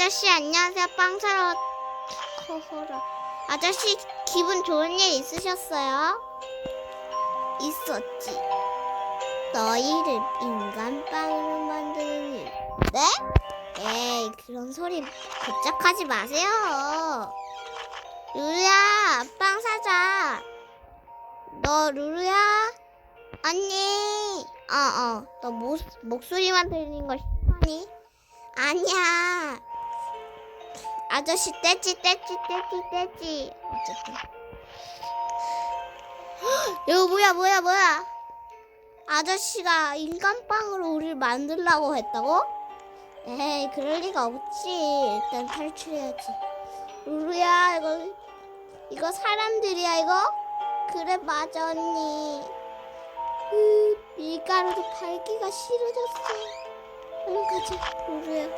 아저씨 안녕하세요. 빵 사러 커허라. 아저씨 기분 좋은 일 있으셨어요? 있었지. 너희를 인간빵으로 만드는 일. 네? 에이 그런 소리 부쩍하지 마세요. 루루야 빵 사자. 너 루루야? 언니. 어어. 너 목, 목소리만 들리는 거 싫어하니? 아니야. 아저씨 떼지 떼지 떼지 떼지. 어쨌든. 헉, 이거 뭐야 뭐야 뭐야. 아저씨가 인간빵으로 우리를 만들라고 했다고? 에이 그럴 리가 없지. 일단 탈출해야지. 루루야 이거 이거 사람들이야 이거? 그래 맞아 언니. 으, 밀가루도 밟기가 싫어졌어. 얼른 가자 루루야.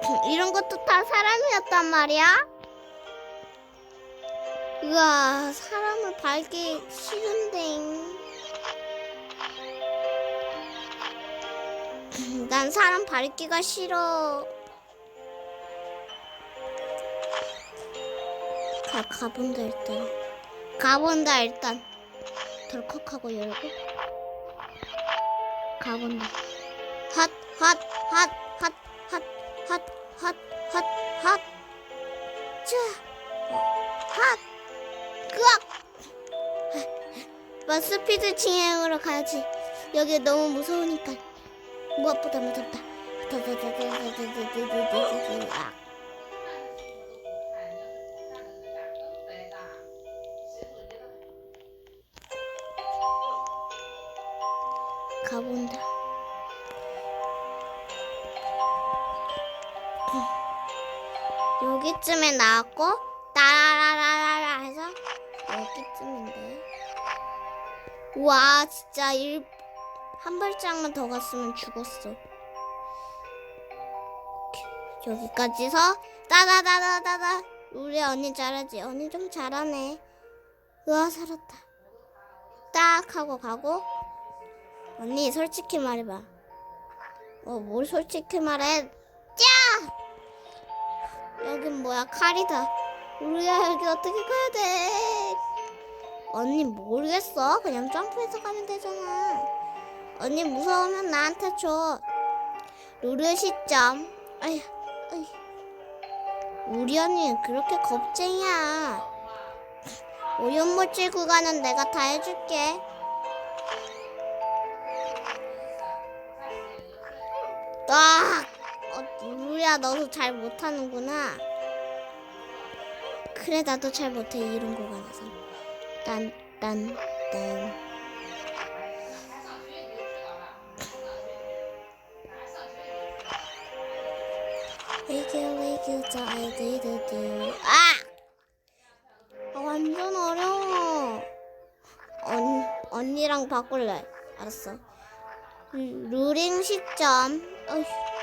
이런 것도 다 사람이었단 말이야? 우와, 사람을 밟기 싫은데. 난 사람 밟기가 싫어. 가, 가본다, 일단. 가본다, 일단. 덜컥 하고 열고. 가본다. 핫, 핫, 핫, 핫, 핫, 핫, 핫, 핫, 핫. 자, 핫, 끄악. 마 스피드 진행으로 가야지. 여기 너무 무서우니까. 무엇보다 무섭다. 아, 가본다. 여기쯤에 나왔고 따라라라라 해서 여기쯤인데. 와 진짜 일, 한 발짝만 더 갔으면 죽었어. 여기까지서 따다다다다다. 우리 언니 잘하지? 언니 좀 잘하네. 우와 살았다. 딱 하고 가고. 언니 솔직히 말해봐. 어뭘 솔직히 말해? 짜 여긴 뭐야? 칼이다. 우리야 여기 어떻게 가야 돼? 언니 모르겠어. 그냥 점프해서 가면 되잖아. 언니 무서우면 나한테 줘. 루르 시점. 아휴 우리 언니는 그렇게 겁쟁이야. 오염물질 구간은 내가 다 해줄게. 딱 어, 루루야 너도 잘 못하는구나. 그래 나도 잘 못해 이런 구간에서. 딴 딴 딴. 이게 왜 이게 잘들들 아! 아 완전 어려워. 언 언니랑 바꿀래. 알았어. 루- 루링 시점. 어휴.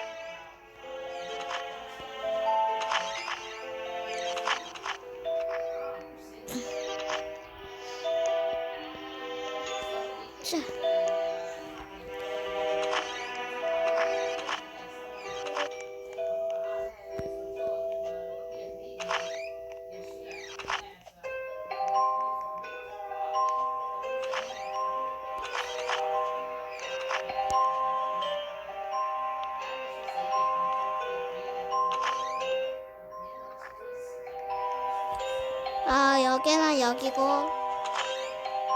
여기고.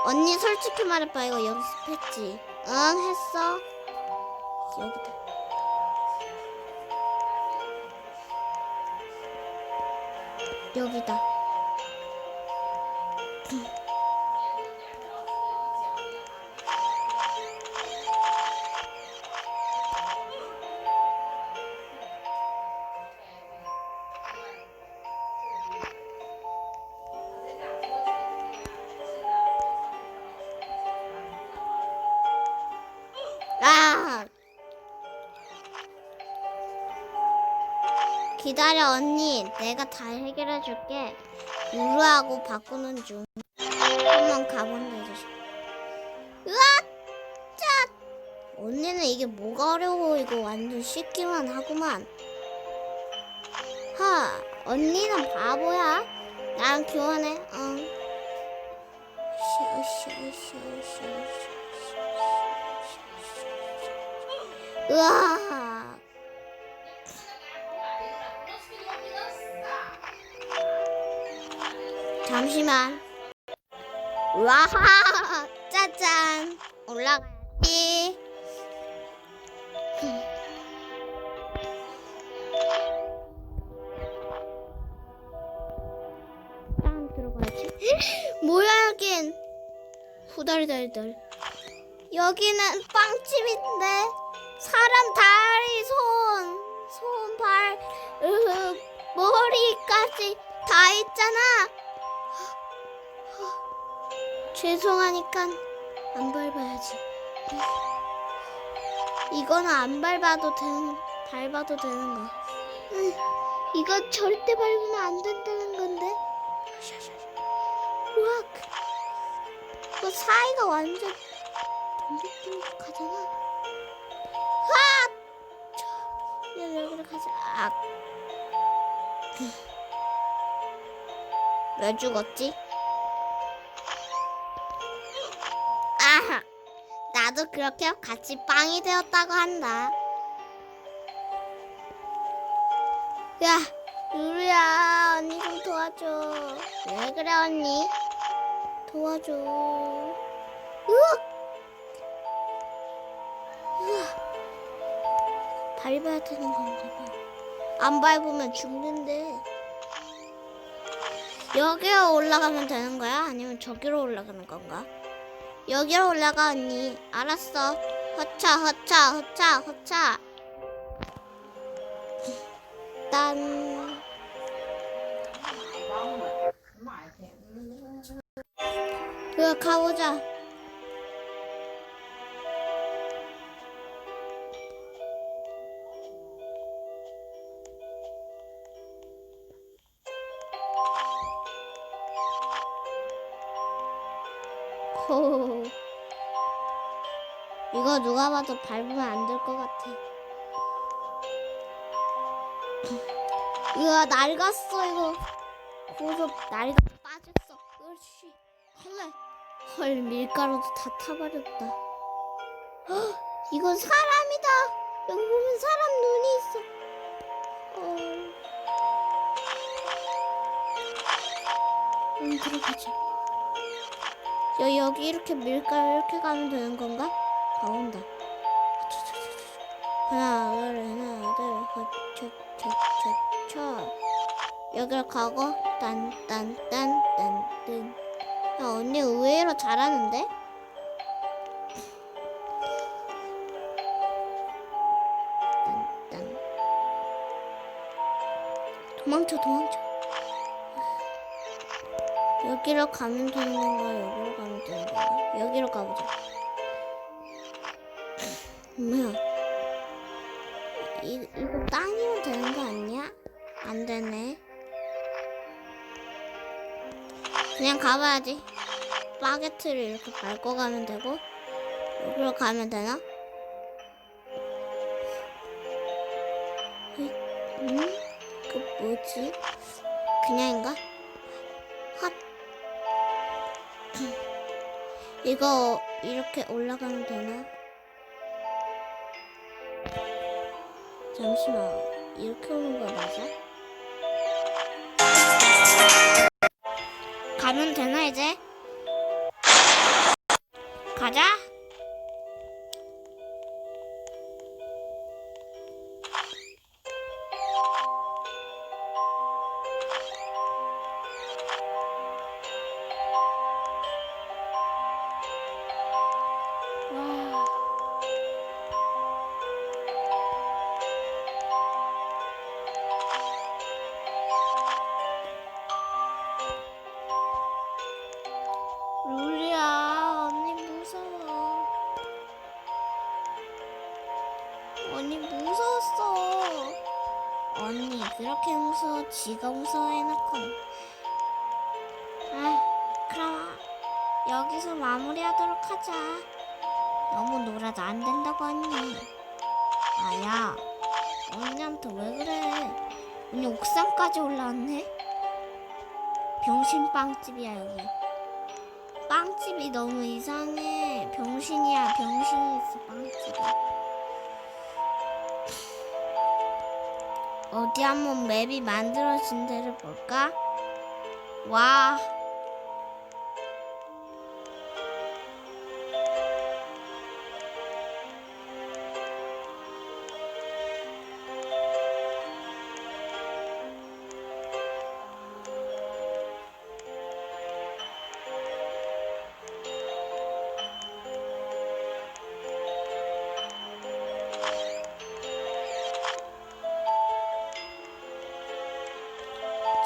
언니 솔직히 말해봐. 이거 연습했지? 응 했어. 여기다. 여기다 기다려 언니 내가 다 해결해 줄게 루루하고 바꾸는 중 한번 가본다 이제 으아 짜 언니는 이게 뭐가 어려워 이거 완전 쉽기만 하구만 하, 언니는 바보야. 나랑 교환해. 응. 으아. 잠시만. 와, 짜잔. 올라가야지. 땅 들어가야지. 뭐야 여긴? 후덜덜덜. 여기는 빵집인데 사람 다리, 손, 손, 발, 으, 머리까지 다 있잖아. 죄송하니까 안 밟아야지. 이거는 안 밟아도 되는, 밟아도 되는 거. 응, 이거 절대 밟으면 안 된다는 건데. 우와, 그 사이가 완전 듬직듬직하잖아. 아! 자, 여기로 가자. 아. 왜 죽었지? 그렇게 같이 빵이 되었다고 한다. 야, 루루야, 언니 좀 도와줘. 왜 그래, 언니? 도와줘. 으악! 으악! 밟아야 되는 건가 봐. 안 밟으면 죽는데. 여기로 올라가면 되는 거야? 아니면 저기로 올라가는 건가? 여기로 올라가 언니. 알았어. 허차 허차 허차 허차. 딴. 으 가보자. 호. 이거 누가 봐도 밟으면 안 될 것 같아. 으아 낡았어 이거. 고서 날가 빠졌어. 으씨. 헐. 헐 밀가루도 다 타버렸다. 헉, 이건 사람이다. 여기 보면 사람 눈이 있어. 어. 응 들어가자. 여, 여기 이렇게 밀가루 이렇게 가면 되는 건가? 가온다. 하나, 둘, 하나, 둘, 헛, 첫, 첫, 첫, 첫. 여기로 가고, 딴, 딴, 딴, 딴, 딴. 야, 언니 의외로 잘하는데? 도망쳐, 도망쳐. 여기로 가면 되는 건가? 여기로 가면 되는 건가? 여기로 가보자. 뭐야? 이, 이거 땅이면 되는 거 아니야? 안 되네. 그냥 가봐야지. 바게트를 이렇게 밟고 가면 되고, 여기로 가면 되나? 으이, 음? 그 뭐지? 그냥인가? 이거 이렇게 올라가면 되나? 잠시만. 이렇게 오는 거 맞아? 가면 되나 언니 무서웠어. 언니 그렇게 무서워 지가 무서워해놓고. 아 그럼 여기서 마무리하도록 하자. 너무 놀아도 안 된다고 언니. 아야 언니한테 왜 그래? 언니 옥상까지 올라왔네. 병신 빵집이야 여기. 빵집이 너무 이상해. 병신이야 병신이 있어 빵집이. 어디 한번 맵이 만들어진 데를 볼까? 와.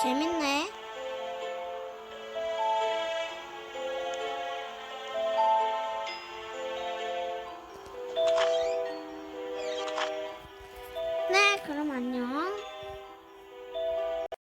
Cem'in